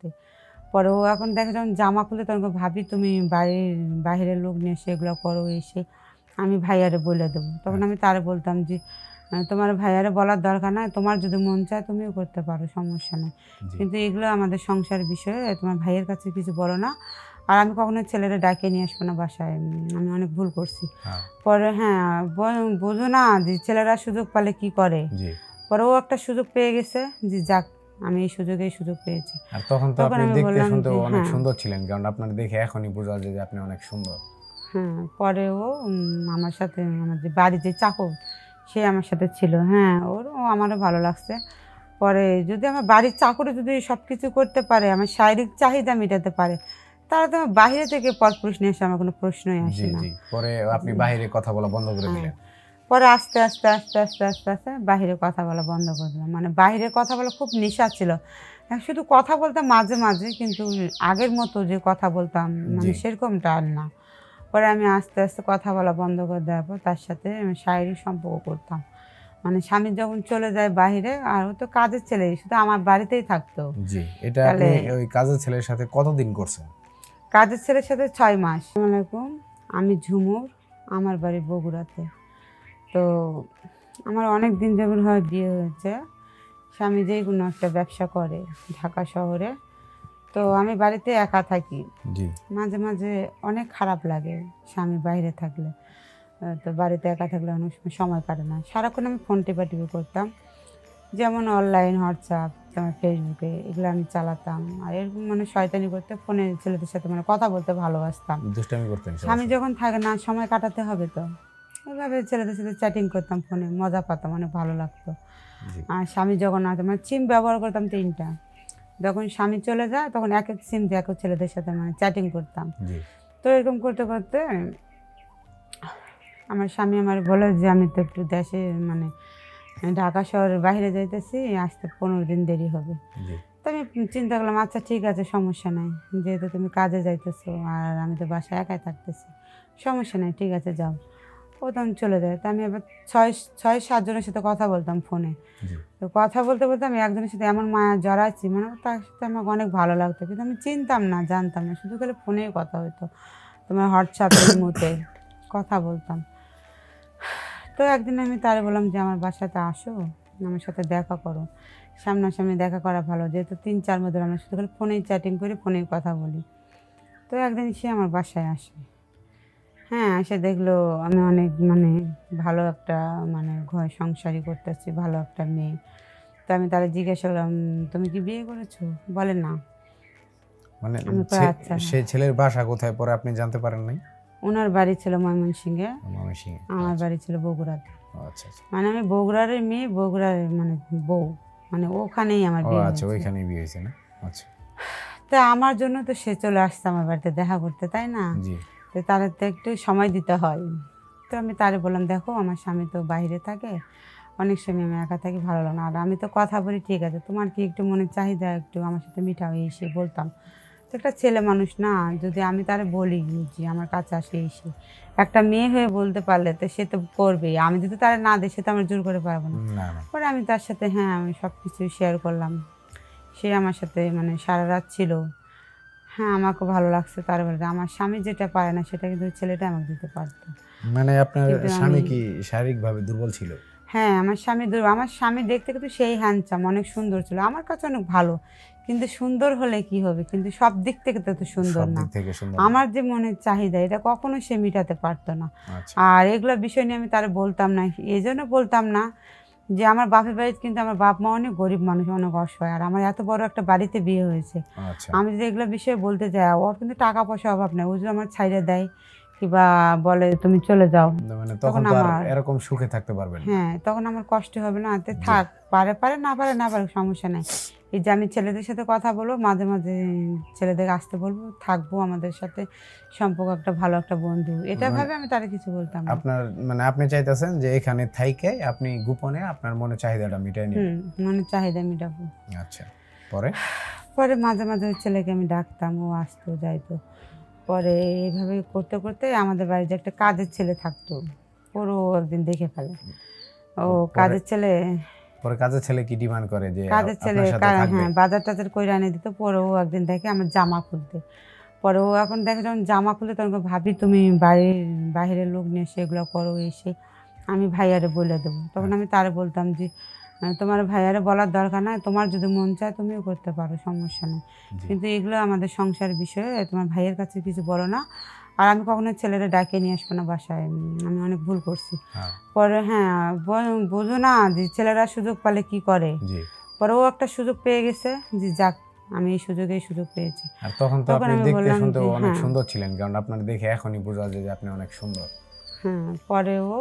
থাকতে পরে ও এখন দেখে যখন জামা খুলে তখন ভাবি তুমি বাড়ির বাইরের লোক নিয়ে এসে এগুলো করো এসে আমি ভাইয়ারে বলে দেবো। তখন আমি তারে বলতাম যে তোমার ভাইয়ারে বলার দরকার নাই তোমার যদি মন চায় তুমিও করতে পারো সমস্যা নেই। কিন্তু এগুলো আমাদের সংসার বিষয়ে তোমার ভাইয়ের কাছে কিছু বলো না। আর আমি কখনো ছেলেরা ডাকে নিয়ে আসব না বাসায় আমি অনেক ভুল করছি। হ্যাঁ। পরে হ্যাঁ বোঝো না যে ছেলেরা সুযোগ পালে কি করে। পরে ও একটা সুযোগ পেয়ে গেছে যে যাক আমি এই সুযোগে এই সুযোগ পেয়েছি আর তখন তো আপনি দেখতে শুনতে অনেক হ্যাঁ। সুন্দর ছিলেন কারণ আপনার দেখে এখনই বোঝা যায় যে আপনি অনেক সুন্দর হ্যাঁ পরে ও আমার সাথে আমার যে বাড়ি যে চাকর সে আমার সাথে ছিল হ্যাঁ ওর ও আমারও ভালো লাগছে পরে যদি আমার বাড়ির চাকরে যদি সব কিছু করতে পারে আমার শারীরিক চাহিদা মেটাতে পারে তাহলে তো বাইরে থেকে পরপুরুষ নিয়ে এসে আমার কোনো প্রশ্নই আসে না পরে আপনি। বাইরে কথা বলা বন্ধ করে হ্যাঁ। দিলেন পরে আস্তে আস্তে আস্তে আস্তে আস্তে আস্তে বাইরে কথা বলা বন্ধ করে দিলাম। মানে বাইরে কথা বলা খুব নেশা ছিল। শুধু কথা বলতাম মাঝে মাঝে কিন্তু আগের মতো যে কথা বলতাম মানে সেরকমটা আর না। পরে আমি আস্তে আস্তে কথা বলা বন্ধ করে দেওয়ার পর তার সাথে আমি শারীরিক সম্পর্ক করতাম। মানে স্বামী যখন চলে যায় বাইরে আর ও তো কাজের ছেলে শুধু আমার বাড়িতেই থাকতো। জি এটা ওই কাজের ছেলের সাথে কতদিন করছেন? কাজের ছেলের সাথে ছয় মাস। আসসালামু আলাইকুম আমি ঝুমুর আমার বাড়ি বগুড়াতে। তো আমার অনেক দিন যেমন হয় বিয়ে হয়েছে। স্বামী যেই কোনো একটা ব্যবসা করে ঢাকা শহরে। তো আমি বাড়িতে একা থাকি। মাঝে মাঝে অনেক খারাপ লাগে স্বামী বাইরে থাকলে। তো বাড়িতে একা থাকলে অনেক সময় সময় কাটে না। সারাক্ষণ আমি ফোন টেপা টিপি করতাম। যেমন অনলাইন হোয়াটসঅ্যাপ তোমার ফেসবুকে এগুলো আমি চালাতাম। আর এরকম মানে শয়তানি করতে ফোনে ছেলেদের সাথে মানে কথা বলতে ভালোবাসতাম। স্বামী যখন থাকে না সময় কাটাতে হবে তো। এভাবে ছেলেদের সাথে চ্যাটিং করতাম ফোনে মজা পাতাম অনেক ভালো লাগতো। আর স্বামী যখন আসতো মানে সিম ব্যবহার করতাম তিনটা। যখন স্বামী চলে যায় তখন এক এক সিম দিয়ে এক এক ছেলেদের সাথে মানে চ্যাটিং করতাম। তো এরকম করতে করতে আমার স্বামী আমার বলে যে আমি তো একটু দেশে মানে ঢাকা শহরের বাইরে যাইতেছি আসতে পনেরো দিন দেরি হবে। তো আমি চিন্তা করলাম আচ্ছা ঠিক আছে সমস্যা নাই। যেহেতু তুমি কাজে যাইতেছো আর আমি তো বাসায় একাই থাকতেছি সমস্যা নাই ঠিক আছে যাও। ও তখন চলে যায়। তো আমি এবার ছয় ছয় সাতজনের সাথে কথা বলতাম ফোনে তো কথা বলতে বলতে আমি একজনের সাথে এমন মায়া জড়াচ্ছি মানে তার সাথে আমাকে অনেক ভালো লাগতো। কিন্তু আমি চিনতাম না জানতাম না শুধু খালি ফোনেই কথা হতো তোমার হোয়াটসঅ্যাপের মতে কথা বলতাম। তো একদিন আমি তারে বললাম যে আমার বাসাতে আসো আমার সাথে দেখা করো। সামনাসামনি দেখা করা ভালো যেহেতু তিন চার মধ্যে আমরা শুধু খালি ফোনেই চ্যাটিং করি ফোনেই কথা বলি। তো একদিন সে আমার বাসায় আসে। হ্যাঁ এসে দেখল আমি অনেক মানে ভালো একটা মানে ঘর সংসারই করতেছি ভালো একটা মেয়ে। তো আমি তাহলে জিজ্ঞাসা করলাম তুমি কি বিয়ে করেছ? বলে না। মানে আচ্ছা। সেই ছেলের বাসা কোথায় পরে আপনি জানতে পারেন নাই? ওনার বাড়ি ছিল ময়মনসিংহে। ময়মনসিংহে আমার বাড়ি ছিল বগুড়াতে। আচ্ছা আচ্ছা। মানে আমি বগুড়ার মেয়ে বগুড়ার মানে বউ। মানে ওখানেই আমার বিয়ে আচ্ছা। ওইখানেই বিয়ে হয়েছে না? আচ্ছা। তা আমার জন্য তো সে চলে আসছে আমার বাড়িতে দেখা করতে তাই না? জি। তো তার তো একটু সময় দিতে হয়। তো আমি তারে বললাম দেখো আমার স্বামী তো বাইরে থাকে অনেক সময় আমি একা থাকি ভালো লাগে না। আর আমি তো কথা বলি ঠিক আছে তোমার কি একটু মনের চাহিদা একটু আমার সাথে মিঠা হয়ে এসে বলতাম। তো একটা ছেলে মানুষ না যদি আমি তারে বলি যে আমার কাছে আসে এসে একটা মেয়ে হয়ে বলতে পারলে তো সে তো করবেই। আমি যদি তারে না দিই সে তো আমার জোর করে পারব না। পরে আমি তার সাথে হ্যাঁ আমি সব কিছু শেয়ার করলাম। সে আমার সাথে মানে সারা রাত ছিল। হ্যাঁ আমাকে ভালো লাগছে তার বলে আমার স্বামী যেটা পারে না সেটা কিন্তু ছেলেটা আমাকে দিতে পারতো। মানে আপনার স্বামী কি শারীরিকভাবে দুর্বল ছিল? হ্যাঁ আমার স্বামী দুর আমার স্বামী দেখতে কিন্তু সেই হ্যান্ডসাম অনেক সুন্দর ছিল। আমার কাছে অনেক ভালো। কিন্তু সুন্দর হলে কি হবে? কিন্তু সব দিক থেকে তো সুন্দর না। আমার যে মনের চাহিদা এটা কখনো সে মিটাতে পারতো না। আচ্ছা। আর এগুলো বিষয় নিয়ে আমি তার বলতাম না। এই জন্য বলতাম না যে আমার বাপের বাড়িতে কিন্তু আমার বাপ মা অনেক গরিব মানুষ অনেক অসহায়। আর আমার এত বড় একটা বাড়িতে বিয়ে হয়েছে। আচ্ছা। আমি যদি এগুলো বিষয়ে বলতে চাই ওর কিন্তু টাকা পয়সা অভাব নাই। ও যদি আমার ছাইড়ে দেয় কিংবা বলে তুমি চলে যাও। মানে তখন আমার- এরকম সুখে থাকতে পারবে না। হ্যাঁ তখন আমার কষ্ট হবে না। তে থাক পারে পারে না পারে না পারে সমস্যা নাই। এই যে আমি ছেলেদের সাথে কথা বলব মাঝে মাঝে ছেলেদের আসতে বলব থাকব আমাদের সাথে সম্পর্ক একটা ভালো একটা বন্ধু। এটা মানে- ভাবে আমি তার কিছু বলতাম আপনার মানে আপনি চাইতেছেন যে এখানে থাইকে আপনি গোপনে আপনার মনে চাহিদাটা মিটাই নিন। মনে চাহিদা মিটাবো। আচ্ছা পরে? পরে মাঝে মাঝে ছেলেকে আমি ডাকতাম ও আসতো যাইতো। পরে এইভাবে করতে করতে আমাদের বাড়িতে একটা কাজের ছেলে থাকতো। ওরও একদিন দেখে ফেলে। ও কাজের ছেলে পরে কাজের ছেলে কি ডিমান্ড করে যে কাজের ছেলে হ্যাঁ বাজার টাজার করে এনে দিত পরে ও একদিন দেখে আমার জামা খুলতে। পরে ও এখন দেখে যখন জামা খুলে তখন ভাবি তুমি বাড়ির বাইরের লোক নিয়ে এসে এগুলো করো এসে আমি ভাইয়ারে বলে দেবো। তখন আমি তারে বলতাম যে তোমার ভাইয়ারে বলার দরকার নাই। তোমার যদি মন চায় তুমিও করতে পারো সমস্যা নেই। কিন্তু এগুলো আমাদের সংসার বিষয়ে তোমার ভাইয়ের কাছে কিছু বলো না। আর আমি কখনো ছেলেরা ডাকে নিয়ে আসব না বাসায় আমি অনেক ভুল করছি। হ্যাঁ, পরে হ্যাঁ বোঝো না যে ছেলেরা সুযোগ পেলে কি করে। পরে ও একটা সুযোগ পেয়ে গেছে যে যাক আমি এই সুযোগে সুযোগ পেয়েছি। আর তখন তো আপনি দেখতে বললাম শুনতে অনেক হ্যাঁ। সুন্দর ছিলেন কারণ আপনার দেখে এখনই বোঝা যায় যে আপনি অনেক সুন্দর। হ্যাঁ পরে ও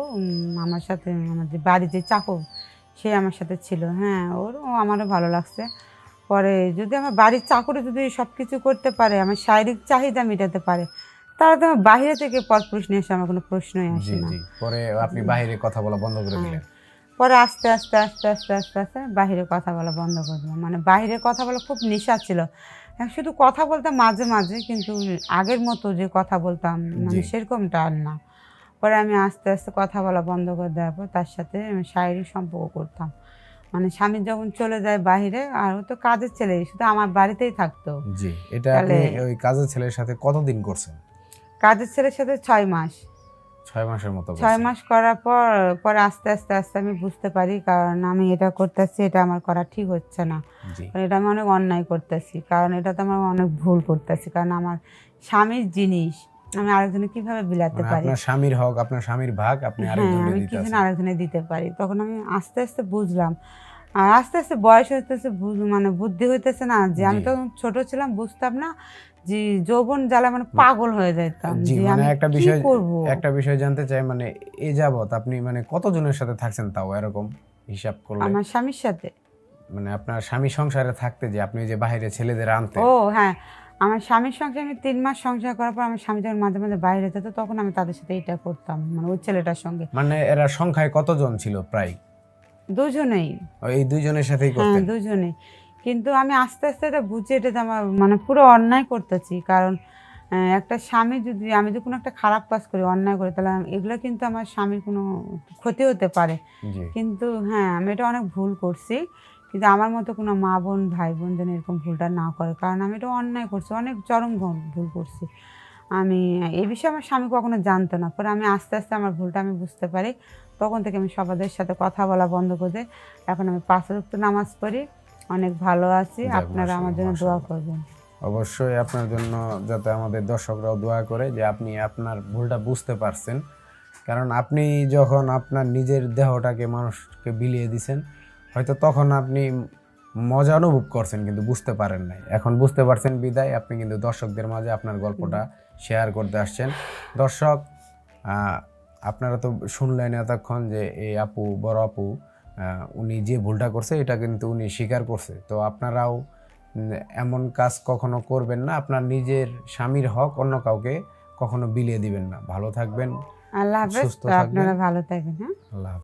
আমার সাথে আমাদের বাড়ি যে চাকর সে আমার সাথে ছিল। হ্যাঁ ওর ও আমারও ভালো লাগছে। পরে যদি আমার বাড়ির চাকরে যদি সব কিছু করতে পারে আমার শারীরিক চাহিদা মেটাতে পারে তাহলে তো আমার বাইরে থেকে পরপুরুষ নিয়ে এসে আমার কোনো প্রশ্নই আসে না। পরে আপনি বাইরে কথা বলা বন্ধ করে হ্যাঁ। দিলেন। পরে আস্তে আস্তে আস্তে আস্তে আস্তে আস্তে বাইরে কথা বলা বন্ধ করে দিলাম। মানে বাইরে কথা বলা খুব নেশা ছিল। এখন শুধু কথা বলতাম মাঝে মাঝে কিন্তু আগের মতো যে কথা বলতাম মানে সেরকমটা আর না। পরে আমি আস্তে আস্তে কথা বলা বন্ধ করে দেওয়ার পর তার সাথে আমি শারীরিক সম্পর্ক করতাম। মানে স্বামী যখন চলে যায় বাইরে আর ও তো কাজের ছেলে শুধু আমার বাড়িতেই থাকতো। জি এটা আপনি ওই কাজের ছেলের সাথে কতদিন করছেন? কাজের ছেলের সাথে ছয় মাস। ছয় মাসের মতো ছয় মাস করার পর পরে আস্তে আস্তে আস্তে আমি বুঝতে পারি কারণ আমি এটা করতেছি এটা আমার করা ঠিক হচ্ছে না। কারণ এটা আমি অনেক অন্যায় করতেছি কারণ এটা তো আমার অনেক ভুল করতেছি কারণ আমার স্বামীর জিনিস আমি আরেকজনে কীভাবে বিলাতে মানে পারি? আপনার স্বামীর হক আপনার স্বামীর ভাগ আপনি হ্যাঁ আরেকজনকে আমি দিতে কীভাবে আরেকজনে দিতে পারি? তখন আমি আস্তে আস্তে বুঝলাম। আর আস্তে আস্তে বয়স হইতেছে মানে বুদ্ধি হইতেছে না যে আমি তো ছোট ছিলাম বুঝতাম না যে যৌবন জ্বালা মানে পাগল হয়ে যেতাম জি মানে একটা বিষয় একটা বিষয় জানতে চাই মানে এ যাবত আপনি মানে কতজনের সাথে থাকছেন তাও এরকম হিসাব করলে? আমার স্বামীর সাথে। মানে আপনার স্বামী সংসারে থাকতে যে আপনি যে বাইরে ছেলেদের আনতেন? ও হ্যাঁ। আমার স্বামীর সঙ্গে আমি তিন মাস সংসার করার পর আমার স্বামী যখন মাঝে মাঝে বাইরে যেত তখন আমি তাদের সাথে এটা করতাম মানে ওই ছেলেটার সঙ্গে। মানে এরা সংখ্যায় কতজন ছিল প্রায়? দুজনেই। এই দুইজনের সাথেই হ্যাঁ করতেন? দুজনেই। কিন্তু আমি আস্তে আস্তে এটা বুঝি এটা আমার মানে পুরো অন্যায় করতেছি। কারণ একটা স্বামী যদি আমি যদি কোনো একটা খারাপ কাজ করি অন্যায় করি তাহলে এগুলো কিন্তু আমার স্বামীর কোনো ক্ষতি হতে পারে। কিন্তু হ্যাঁ আমি এটা অনেক ভুল করছি। কিন্তু আমার মতো কোনো মা বোন ভাই বোন যেন এরকম ভুলটা না করে। কারণ আমি এটা অন্যায় করছি অনেক চরম ভুল- করছি। আমি এই বিষয়ে আমার স্বামী কখনো জানতো না। পরে আমি আস্তে আস্তে আমার ভুলটা আমি বুঝতে পারি। তখন থেকে আমি সবাদের সাথে কথা বলা বন্ধ করে। এখন আমি পাঁচ ওয়াক্ত নামাজ পড়ি। অনেক ভালো আছি। আপনারা আমার জন্য দোয়া করবেন। অবশ্যই আপনার জন্য যাতে আমাদের দর্শকরাও দোয়া করে যে আপনি আপনার ভুলটা বুঝতে পারছেন। কারণ আপনি যখন আপনার নিজের দেহটাকে মানুষকে বিলিয়ে দিছেন হয়তো তখন আপনি মজা অনুভব করছেন কিন্তু বুঝতে পারেন নাই। এখন বুঝতে পারছেন বিদায় আপনি কিন্তু দর্শকদের মাঝে আপনার গল্পটা শেয়ার করতে আসছেন। দর্শক আপনারা তো শুনলেন এতক্ষণ যে এই আপু বড় আপু আহ, উনি যে ভুলটা করছে এটা কিন্তু উনি স্বীকার করছে। তো আপনারাও এমন কাজ কখনো করবেন না আপনার নিজের স্বামীর হক অন্য কাউকে কখনো বিলিয়ে দিবেন না। ভালো থাকবেন আল্লাহ হাফেজ। আপনারা ভালো থাকবেন হ্যাঁ? আল্লাহ।